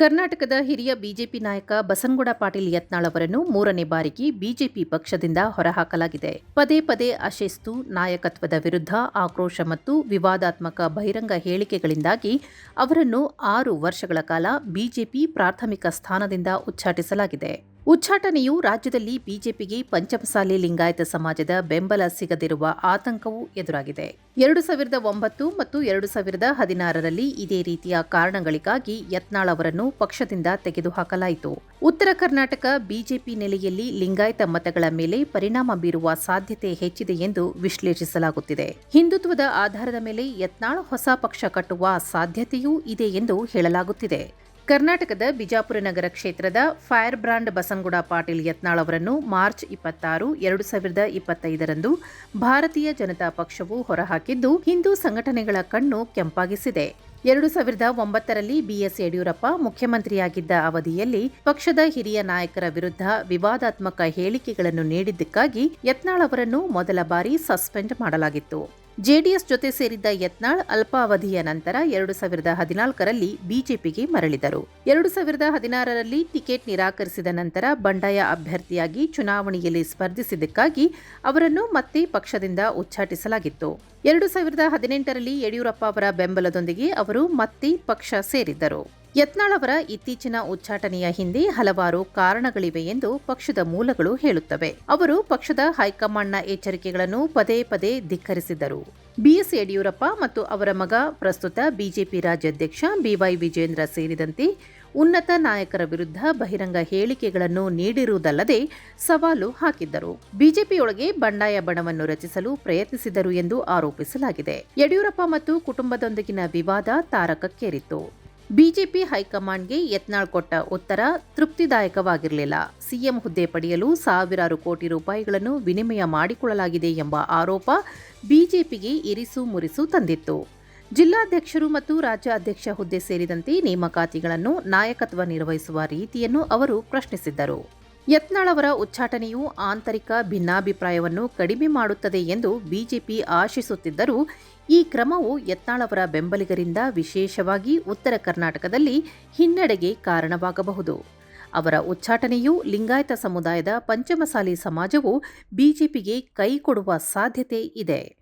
ಕರ್ನಾಟಕದ ಹಿರಿಯ ಬಿಜೆಪಿ ನಾಯಕ ಬಸನಗೌಡ ಪಾಟೀಲ್ ಯತ್ನಾಳ್ ಅವರನ್ನು ಮೂರನೇ ಬಾರಿಗೆ ಬಿಜೆಪಿ ಪಕ್ಷದಿಂದ ಹೊರಹಾಕಲಾಗಿದೆ. ಪದೇ ಪದೇ ಅಶಿಸ್ತು, ನಾಯಕತ್ವದ ವಿರುದ್ಧ ಆಕ್ರೋಶ ಮತ್ತು ವಿವಾದಾತ್ಮಕ ಬಹಿರಂಗ ಹೇಳಿಕೆಗಳಿಂದಾಗಿ ಅವರನ್ನು ಆರು ವರ್ಷಗಳ ಕಾಲ ಬಿಜೆಪಿ ಪ್ರಾಥಮಿಕ ಸ್ಥಾನದಿಂದ ಉಚ್ಚಾಟಿಸಲಾಗಿದೆ. ಉಚ್ಚಾಟನೆಯು ರಾಜ್ಯದಲ್ಲಿ ಬಿಜೆಪಿಗೆ ಪಂಚಮಸಾಲಿ ಲಿಂಗಾಯತ ಸಮಾಜದ ಬೆಂಬಲ ಸಿಗದಿರುವ ಆತಂಕವೂ ಎದುರಾಗಿದೆ. ಎರಡು ಸಾವಿರದ ಒಂಬತ್ತು ಮತ್ತು ಎರಡು ಸಾವಿರದ ಹದಿನಾರರಲ್ಲಿ ಇದೇ ರೀತಿಯ ಕಾರಣಗಳಿಗಾಗಿ ಯತ್ನಾಳ್ ಅವರನ್ನು ಪಕ್ಷದಿಂದ ತೆಗೆದುಹಾಕಲಾಯಿತು. ಉತ್ತರ ಕರ್ನಾಟಕ ಬಿಜೆಪಿ ನೆಲೆಯಲ್ಲಿ ಲಿಂಗಾಯತ ಮತಗಳ ಮೇಲೆ ಪರಿಣಾಮ ಬೀರುವ ಸಾಧ್ಯತೆ ಹೆಚ್ಚಿದೆ ಎಂದು ವಿಶ್ಲೇಷಿಸಲಾಗುತ್ತಿದೆ. ಹಿಂದುತ್ವದ ಆಧಾರದ ಮೇಲೆ ಯತ್ನಾಳ್ ಹೊಸ ಪಕ್ಷ ಕಟ್ಟುವ ಸಾಧ್ಯತೆಯೂ ಇದೆ ಎಂದು ಹೇಳಲಾಗುತ್ತಿದೆ. ಕರ್ನಾಟಕದ ಬಿಜಾಪುರ ನಗರ ಕ್ಷೇತ್ರದ ಫೈರ್ ಬ್ರಾಂಡ್ ಬಸಂಗುಡ ಪಾಟೀಲ್ ಯತ್ನಾಳ್ ಅವರನ್ನು ಮಾರ್ಚ್ ಇಪ್ಪತ್ತಾರು, ಎರಡು ಸಾವಿರದ ಇಪ್ಪತ್ತೈದರಂದು ಭಾರತೀಯ ಜನತಾ ಪಕ್ಷವು ಹೊರಹಾಕಿದ್ದು, ಹಿಂದೂ ಸಂಘಟನೆಗಳ ಕಣ್ಣು ಕೆಂಪಾಗಿಸಿದೆ. ಎರಡು ಸಾವಿರದ ಒಂಬತ್ತರಲ್ಲಿ ಬಿಎಸ್ ಯಡಿಯೂರಪ್ಪ ಮುಖ್ಯಮಂತ್ರಿಯಾಗಿದ್ದ ಅವಧಿಯಲ್ಲಿ ಪಕ್ಷದ ಹಿರಿಯ ನಾಯಕರ ವಿರುದ್ಧ ವಿವಾದಾತ್ಮಕ ಹೇಳಿಕೆಗಳನ್ನು ನೀಡಿದ್ದಕ್ಕಾಗಿ ಯತ್ನಾಳ್ ಅವರನ್ನು ಮೊದಲ ಬಾರಿ ಸಸ್ಪೆಂಡ್ ಮಾಡಲಾಗಿತ್ತು. ಜೆಡಿಎಸ್ ಜೊತೆ ಸೇರಿದ್ದ ಯತ್ನಾಳ್ ಅಲ್ಪಾವಧಿಯ ನಂತರ ಎರಡು ಸಾವಿರದ ಹದಿನಾಲ್ಕರಲ್ಲಿ ಬಿಜೆಪಿಗೆ ಮರಳಿದರು. ಎರಡು ಸಾವಿರದ ಹದಿನಾರರಲ್ಲಿ ಟಿಕೆಟ್ ನಿರಾಕರಿಸಿದ ನಂತರ ಬಂಡಾಯ ಅಭ್ಯರ್ಥಿಯಾಗಿ ಚುನಾವಣೆಯಲ್ಲಿ ಸ್ಪರ್ಧಿಸಿದ್ದಕ್ಕಾಗಿ ಅವರನ್ನು ಮತ್ತೆ ಪಕ್ಷದಿಂದ ಉಚ್ಚಾಟಿಸಲಾಗಿತ್ತು. ಎರಡು ಸಾವಿರದ ಹದಿನೆಂಟರಲ್ಲಿ ಯಡಿಯೂರಪ್ಪ ಅವರ ಬೆಂಬಲದೊಂದಿಗೆ ಅವರು ಮತ್ತೆ ಪಕ್ಷ ಸೇರಿದ್ದರು. ಯತ್ನಾಳ್ ಅವರ ಇತ್ತೀಚಿನ ಉಚ್ಚಾಟನೆಯ ಹಿಂದೆ ಹಲವಾರು ಕಾರಣಗಳಿವೆ ಎಂದು ಪಕ್ಷದ ಮೂಲಗಳು ಹೇಳುತ್ತವೆ. ಅವರು ಪಕ್ಷದ ಹೈಕಮಾಂಡ್ನ ಎಚ್ಚರಿಕೆಗಳನ್ನು ಪದೇ ಪದೇ ಧಿಕ್ಕರಿಸಿದ್ದರು. ಬಿಎಸ್ ಯಡಿಯೂರಪ್ಪ ಮತ್ತು ಅವರ ಮಗ ಪ್ರಸ್ತುತ ಬಿಜೆಪಿ ರಾಜ್ಯಾಧ್ಯಕ್ಷ ಬಿವೈ ವಿಜೇಂದ್ರ ಸೇರಿದಂತೆ ಉನ್ನತ ನಾಯಕರ ವಿರುದ್ಧ ಬಹಿರಂಗ ಹೇಳಿಕೆಗಳನ್ನು ನೀಡಿರುವುದಲ್ಲದೆ ಸವಾಲು ಹಾಕಿದ್ದರು. ಬಿಜೆಪಿಯೊಳಗೆ ಬಂಡಾಯ ಬಣವನ್ನು ರಚಿಸಲು ಪ್ರಯತ್ನಿಸಿದರು ಎಂದು ಆರೋಪಿಸಲಾಗಿದೆ. ಯಡಿಯೂರಪ್ಪ ಮತ್ತು ಕುಟುಂಬದೊಂದಿಗಿನ ವಿವಾದ ತಾರಕಕ್ಕೇರಿತ್ತು. ಬಿಜೆಪಿ ಹೈಕಮಾಂಡ್ಗೆ ಯತ್ನಾಳ್ ಕೊಟ್ಟ ಉತ್ತರ ತೃಪ್ತಿದಾಯಕವಾಗಿರಲಿಲ್ಲ. ಸಿಎಂ ಹುದ್ದೆ ಪಡೆಯಲು ಸಾವಿರಾರು ಕೋಟಿ ರೂಪಾಯಿಗಳನ್ನು ವಿನಿಮಯ ಮಾಡಿಕೊಳ್ಳಲಾಗಿದೆ ಎಂಬ ಆರೋಪ ಬಿಜೆಪಿಗೆ ಇರಿಸು ಮುರಿಸು ತಂದಿತ್ತು. ಜಿಲ್ಲಾಧ್ಯಕ್ಷರು ಮತ್ತು ರಾಜ್ಯ ಅಧ್ಯಕ್ಷ ಹುದ್ದೆ ಸೇರಿದಂತೆ ನೇಮಕಾತಿಗಳನ್ನು ನಾಯಕತ್ವ ನಿರ್ವಹಿಸುವ ರೀತಿಯನ್ನು ಅವರು ಪ್ರಶ್ನಿಸಿದ್ದರು. ಯತ್ನಾಳ್ ಅವರ ಉಚ್ಚಾಟನೆಯು ಆಂತರಿಕ ಭಿನ್ನಾಭಿಪ್ರಾಯವನ್ನು ಕಡಿಮೆ ಮಾಡುತ್ತದೆ ಎಂದು ಬಿಜೆಪಿ ಆಶಿಸುತ್ತಿದ್ದರೂ, ಈ ಕ್ರಮವು ಯತ್ನಾಳವರ ಬೆಂಬಲಿಗರಿಂದ ವಿಶೇಷವಾಗಿ ಉತ್ತರ ಕರ್ನಾಟಕದಲ್ಲಿ ಹಿನ್ನಡೆಗೆ ಕಾರಣವಾಗಬಹುದು. ಅವರ ಉಚ್ಚಾಟನೆಯು ಲಿಂಗಾಯತ ಸಮುದಾಯದ ಪಂಚಮಸಾಲಿ ಸಮಾಜವು ಬಿಜೆಪಿಗೆ ಕೈಕೊಡುವ ಸಾಧ್ಯತೆ ಇದೆ.